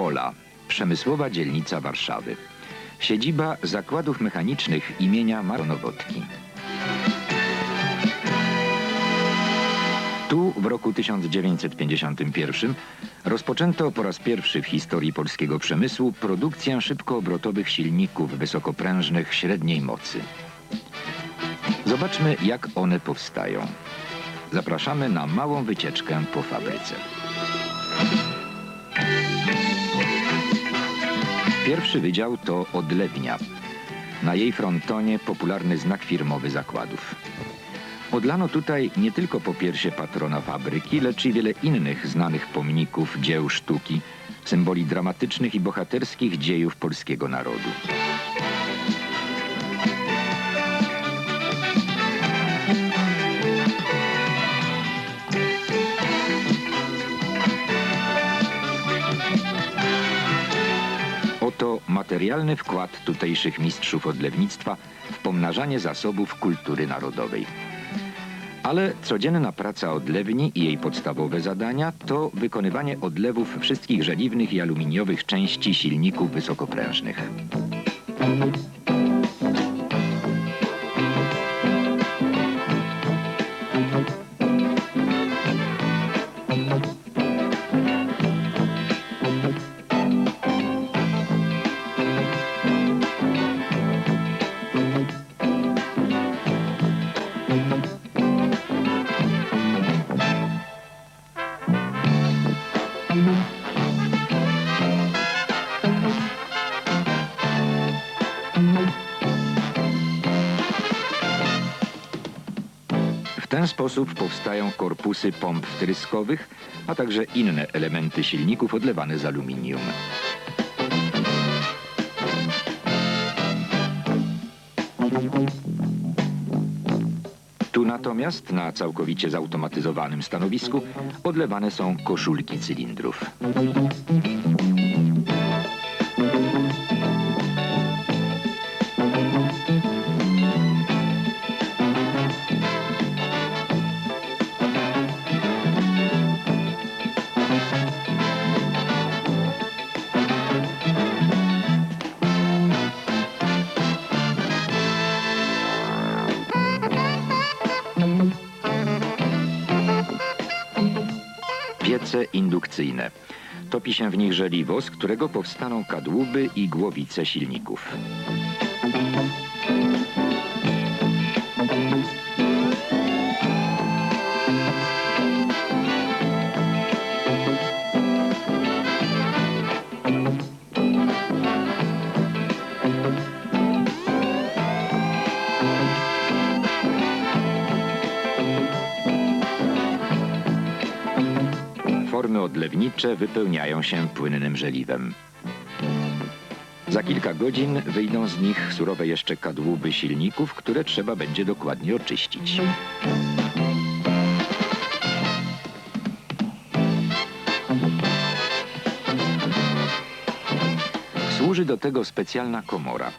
Wola, przemysłowa dzielnica Warszawy. Siedziba zakładów mechanicznych imienia Maronowotki. Tu w roku 1951 rozpoczęto po raz pierwszy w historii polskiego przemysłu produkcję szybkoobrotowych silników wysokoprężnych średniej mocy. Zobaczmy, jak one powstają. Zapraszamy na małą wycieczkę po fabryce. Pierwszy wydział to odlewnia. Na jej frontonie popularny znak firmowy zakładów. Odlano tutaj nie tylko po piersie patrona fabryki, lecz i wiele innych znanych pomników, dzieł sztuki, symboli dramatycznych i bohaterskich dziejów polskiego narodu. Materialny wkład tutejszych mistrzów odlewnictwa w pomnażanie zasobów kultury narodowej. Ale codzienna praca odlewni i jej podstawowe zadania to wykonywanie odlewów wszystkich żeliwnych i aluminiowych części silników wysokoprężnych. Ten sposób powstają korpusy pomp wtryskowych, a także inne elementy silników odlewane z aluminium. Tu natomiast na całkowicie zautomatyzowanym stanowisku odlewane są koszulki cylindrów. Indukcyjne. Topi się w nich żeliwo, z którego powstaną kadłuby i głowice silników. Odlewnicze wypełniają się płynnym żeliwem. Za kilka godzin wyjdą z nich surowe jeszcze kadłuby silników, które trzeba będzie dokładnie oczyścić. Służy do tego specjalna komora.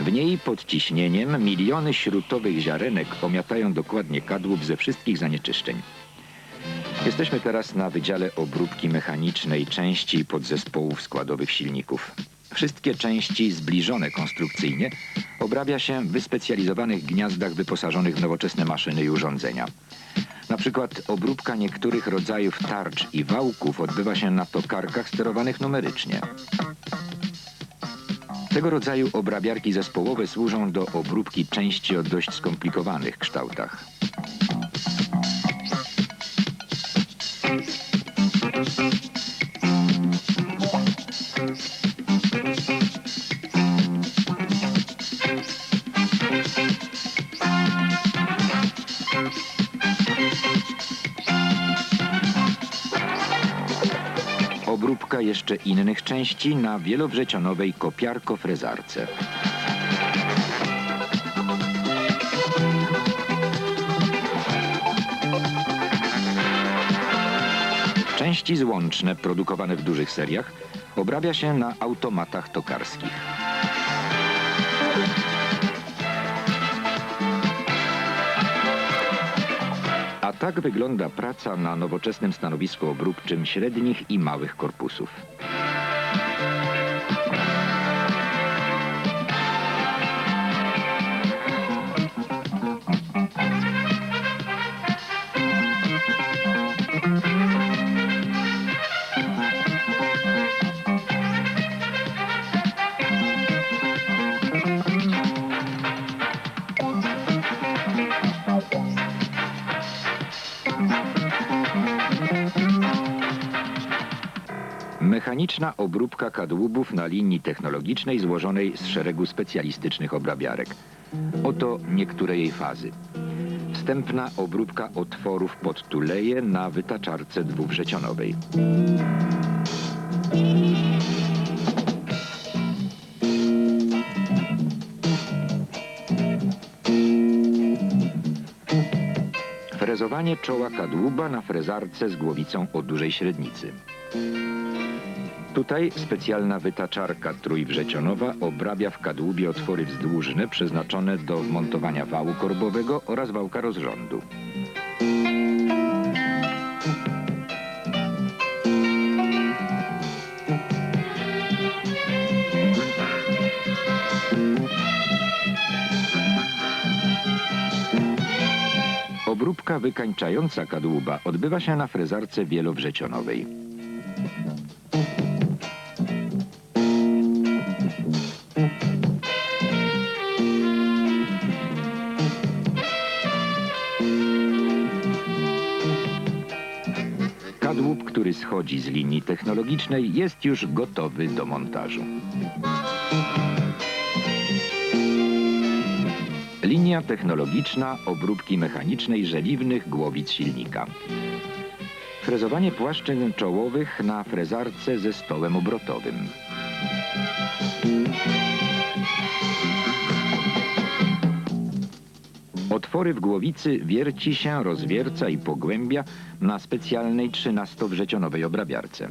W niej pod ciśnieniem miliony śrutowych ziarenek omiatają dokładnie kadłub ze wszystkich zanieczyszczeń. Jesteśmy teraz na Wydziale Obróbki Mechanicznej części podzespołów składowych silników. Wszystkie części zbliżone konstrukcyjnie obrabia się w wyspecjalizowanych gniazdach wyposażonych w nowoczesne maszyny i urządzenia. Na przykład obróbka niektórych rodzajów tarcz i wałków odbywa się na tokarkach sterowanych numerycznie. Tego rodzaju obrabiarki zespołowe służą do obróbki części o dość skomplikowanych kształtach. Obróbka jeszcze innych części na wielowrzecionowej kopiarko-frezarce. Części złączne produkowane w dużych seriach obrabia się na automatach tokarskich. A tak wygląda praca na nowoczesnym stanowisku obróbczym średnich i małych korpusów. Mechaniczna obróbka kadłubów na linii technologicznej złożonej z szeregu specjalistycznych obrabiarek. Oto niektóre jej fazy. Wstępna obróbka otworów pod tuleje na wytaczarce dwuwrzecionowej. Frezowanie czoła kadłuba na frezarce z głowicą o dużej średnicy. Tutaj specjalna wytaczarka trójwrzecionowa obrabia w kadłubie otwory wzdłużne przeznaczone do wmontowania wału korbowego oraz wałka rozrządu. Obróbka wykańczająca kadłuba odbywa się na frezarce wielowrzecionowej. Który schodzi z linii technologicznej, jest już gotowy do montażu. Linia technologiczna obróbki mechanicznej żeliwnych głowic silnika. Frezowanie płaszczyn czołowych na frezarce ze stołem obrotowym. Otwory w głowicy wierci się, rozwierca i pogłębia na specjalnej 13-wrzecionowej obrabiarce.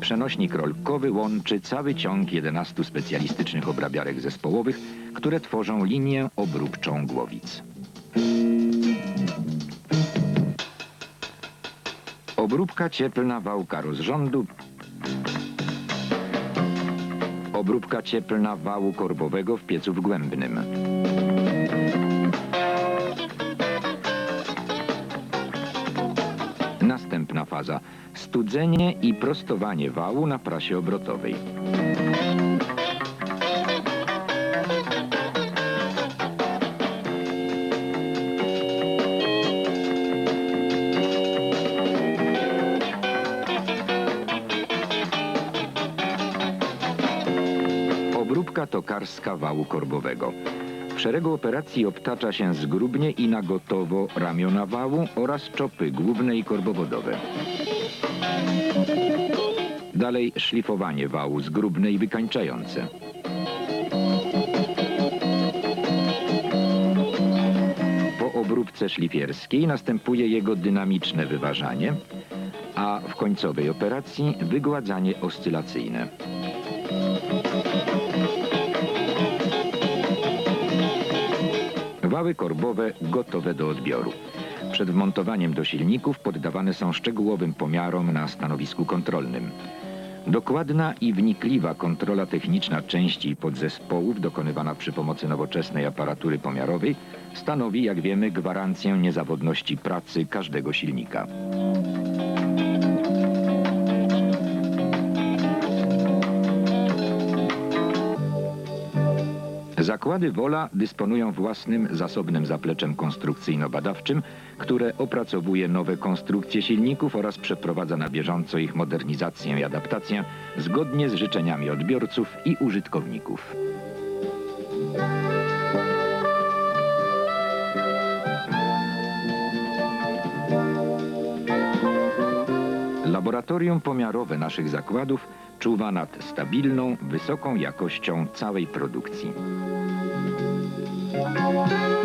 Przenośnik rolkowy łączy cały ciąg 11 specjalistycznych obrabiarek zespołowych, które tworzą linię obróbczą głowic. Obróbka cieplna wałka rozrządu. Obróbka cieplna wału korbowego w piecu wgłębnym. Faza. Studzenie i prostowanie wału na prasie obrotowej. Obróbka tokarska wału korbowego. W szeregu operacji obtacza się zgrubnie i na gotowo ramiona wału oraz czopy główne i korbowodowe. Dalej szlifowanie wału zgrubne i wykańczające. Po obróbce szlifierskiej następuje jego dynamiczne wyważanie, a w końcowej operacji wygładzanie oscylacyjne. Wały korbowe gotowe do odbioru. Przed wmontowaniem do silników poddawane są szczegółowym pomiarom na stanowisku kontrolnym. Dokładna i wnikliwa kontrola techniczna części i podzespołów dokonywana przy pomocy nowoczesnej aparatury pomiarowej stanowi, jak wiemy, gwarancję niezawodności pracy każdego silnika. Zakłady Wola dysponują własnym zasobnym zapleczem konstrukcyjno-badawczym, które opracowuje nowe konstrukcje silników oraz przeprowadza na bieżąco ich modernizację i adaptację zgodnie z życzeniami odbiorców i użytkowników. Laboratorium pomiarowe naszych zakładów czuwa nad stabilną, wysoką jakością całej produkcji. Thank you.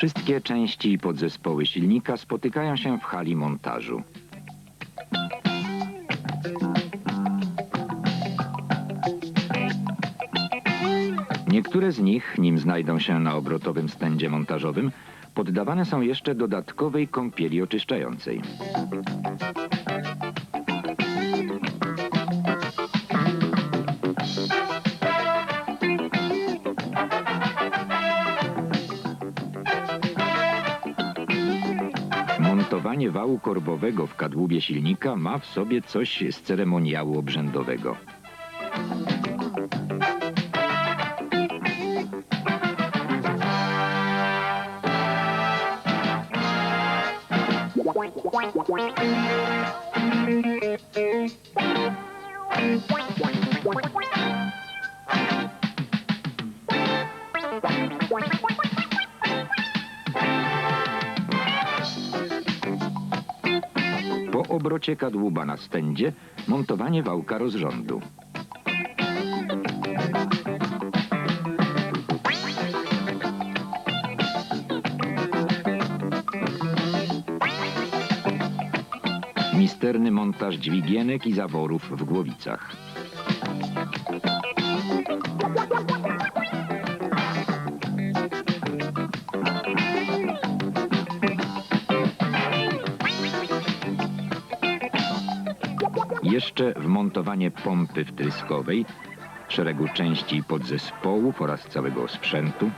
Wszystkie części i podzespoły silnika spotykają się w hali montażu. Niektóre z nich, nim znajdą się na obrotowym stędzie montażowym, poddawane są jeszcze dodatkowej kąpieli oczyszczającej. Montowanie wału korbowego w kadłubie silnika ma w sobie coś z ceremoniału obrzędowego. Obrocie kadłuba na stędzie montowanie wałka rozrządu. Misterny montaż dźwigienek i zaworów w głowicach. Jeszcze wmontowanie pompy wtryskowej, szeregu części podzespołów oraz całego sprzętu.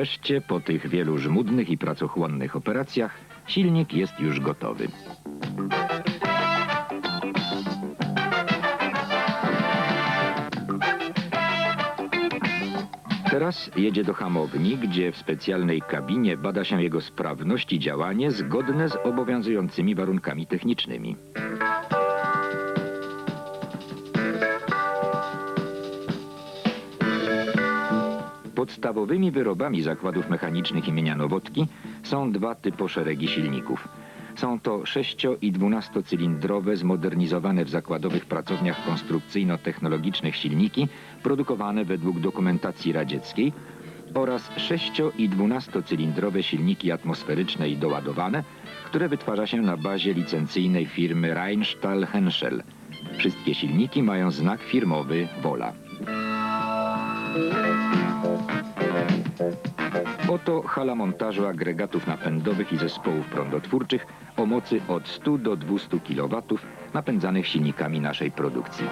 Wreszcie po tych wielu żmudnych i pracochłonnych operacjach silnik jest już gotowy. Teraz jedzie do hamowni, gdzie w specjalnej kabinie bada się jego sprawność i działanie zgodne z obowiązującymi warunkami technicznymi. Podstawowymi wyrobami zakładów mechanicznych imienia Nowotki są dwa typoszeregi silników. Są to 6 i 12-cylindrowe, zmodernizowane w zakładowych pracowniach konstrukcyjno-technologicznych silniki, produkowane według dokumentacji radzieckiej oraz 6 i 12-cylindrowe silniki atmosferyczne i doładowane, które wytwarza się na bazie licencyjnej firmy Rheinstahl Henschel. Wszystkie silniki mają znak firmowy Wola. Oto hala montażu agregatów napędowych i zespołów prądotwórczych o mocy od 100 do 200 kW napędzanych silnikami naszej produkcji.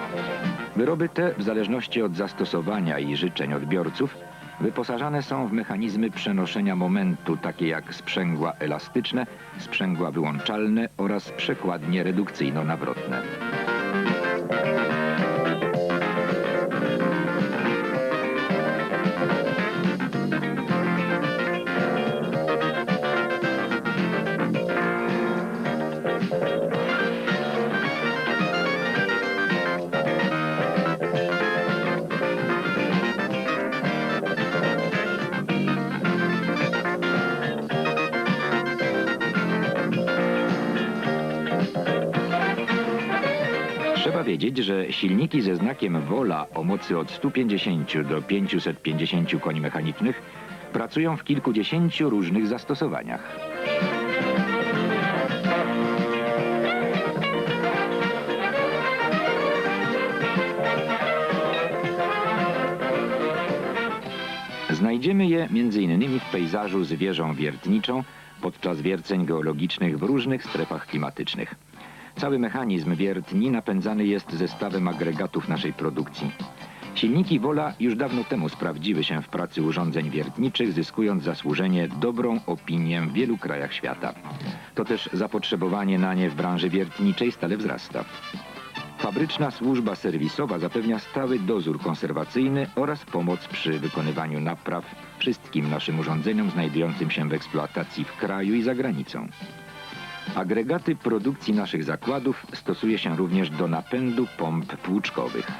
Wyroby te, w zależności od zastosowania i życzeń odbiorców, wyposażane są w mechanizmy przenoszenia momentu, takie jak sprzęgła elastyczne, sprzęgła wyłączalne oraz przekładnie redukcyjno-nawrotne. Trzeba wiedzieć, że silniki ze znakiem Wola o mocy od 150 do 550 koni mechanicznych pracują w kilkudziesięciu różnych zastosowaniach. Znajdziemy je m.in. w pejzażu z wieżą wiertniczą podczas wierceń geologicznych w różnych strefach klimatycznych. Cały mechanizm wiertni napędzany jest zestawem agregatów naszej produkcji. Silniki Wola już dawno temu sprawdziły się w pracy urządzeń wiertniczych, zyskując zasłużenie dobrą opinię w wielu krajach świata. To też zapotrzebowanie na nie w branży wiertniczej stale wzrasta. Fabryczna służba serwisowa zapewnia stały dozór konserwacyjny oraz pomoc przy wykonywaniu napraw wszystkim naszym urządzeniom znajdującym się w eksploatacji w kraju i za granicą. Agregaty produkcji naszych zakładów stosuje się również do napędu pomp płuczkowych.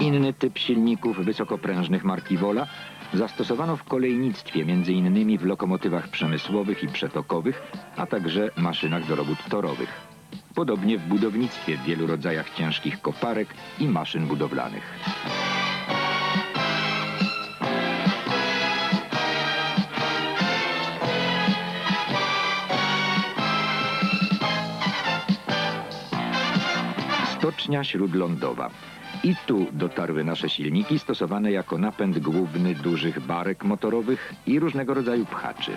Inny typ silników wysokoprężnych marki Wola zastosowano w kolejnictwie, m.in. w lokomotywach przemysłowych i przetokowych, a także maszynach do robót torowych. Podobnie w budownictwie w wielu rodzajach ciężkich koparek i maszyn budowlanych. Stocznia śródlądowa. I tu dotarły nasze silniki stosowane jako napęd główny dużych barek motorowych i różnego rodzaju pchaczy.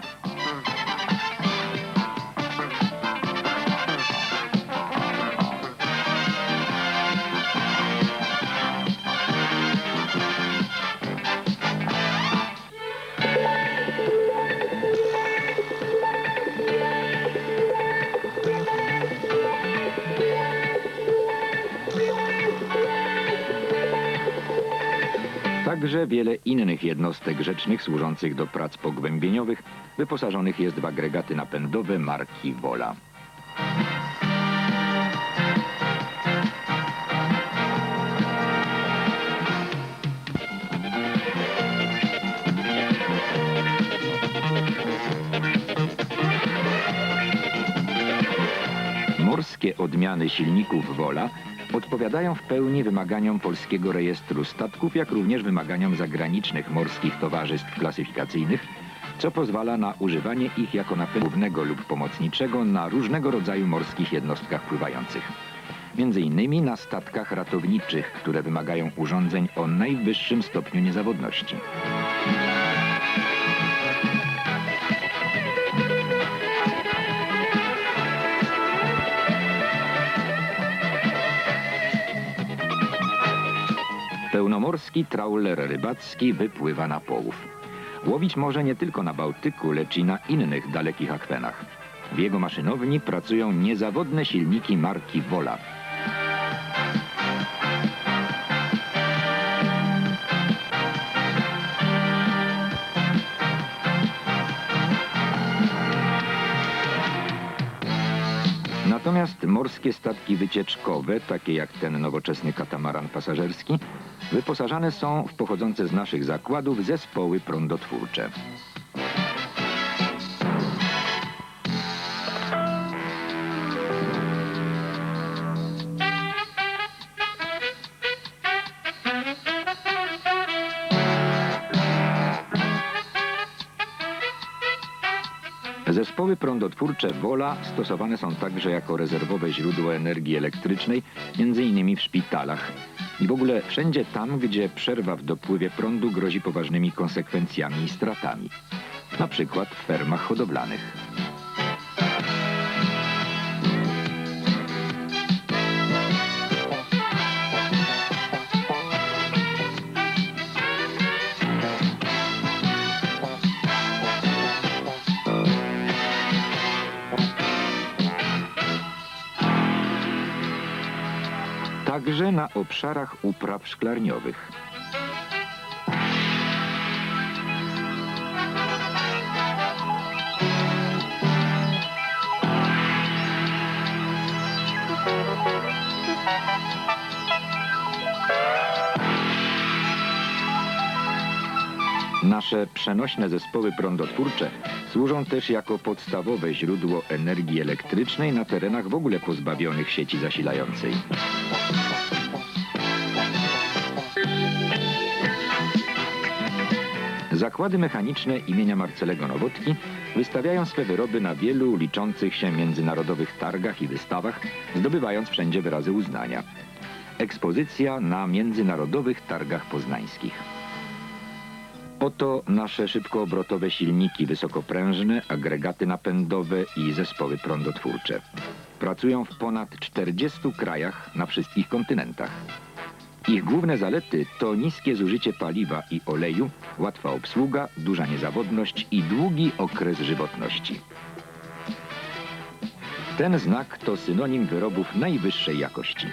Także wiele innych jednostek rzecznych służących do prac pogłębieniowych wyposażonych jest w agregaty napędowe marki Wola. Morskie odmiany silników Wola odpowiadają w pełni wymaganiom polskiego rejestru statków, jak również wymaganiom zagranicznych morskich towarzystw klasyfikacyjnych, co pozwala na używanie ich jako napędu głównego lub pomocniczego na różnego rodzaju morskich jednostkach pływających. Między innymi na statkach ratowniczych, które wymagają urządzeń o najwyższym stopniu niezawodności. Pełnomorski trawler rybacki wypływa na połów. Łowić może nie tylko na Bałtyku, lecz i na innych dalekich akwenach. W jego maszynowni pracują niezawodne silniki marki Wola. Natomiast morskie statki wycieczkowe, takie jak ten nowoczesny katamaran pasażerski, wyposażane są w pochodzące z naszych zakładów zespoły prądotwórcze. Zespoły prądotwórcze Wola stosowane są także jako rezerwowe źródło energii elektrycznej, m.in. w szpitalach. I w ogóle wszędzie tam, gdzie przerwa w dopływie prądu grozi poważnymi konsekwencjami i stratami. Na przykład w fermach hodowlanych. Także na obszarach upraw szklarniowych. Nasze przenośne zespoły prądotwórcze służą też jako podstawowe źródło energii elektrycznej na terenach w ogóle pozbawionych sieci zasilającej. Zakłady mechaniczne imienia Marcelego Nowotki wystawiają swe wyroby na wielu liczących się międzynarodowych targach i wystawach, zdobywając wszędzie wyrazy uznania. Ekspozycja na międzynarodowych targach poznańskich. Oto nasze szybkoobrotowe silniki wysokoprężne, agregaty napędowe i zespoły prądotwórcze. Pracują w ponad 40 krajach na wszystkich kontynentach. Ich główne zalety to niskie zużycie paliwa i oleju, łatwa obsługa, duża niezawodność i długi okres żywotności. Ten znak to synonim wyrobów najwyższej jakości.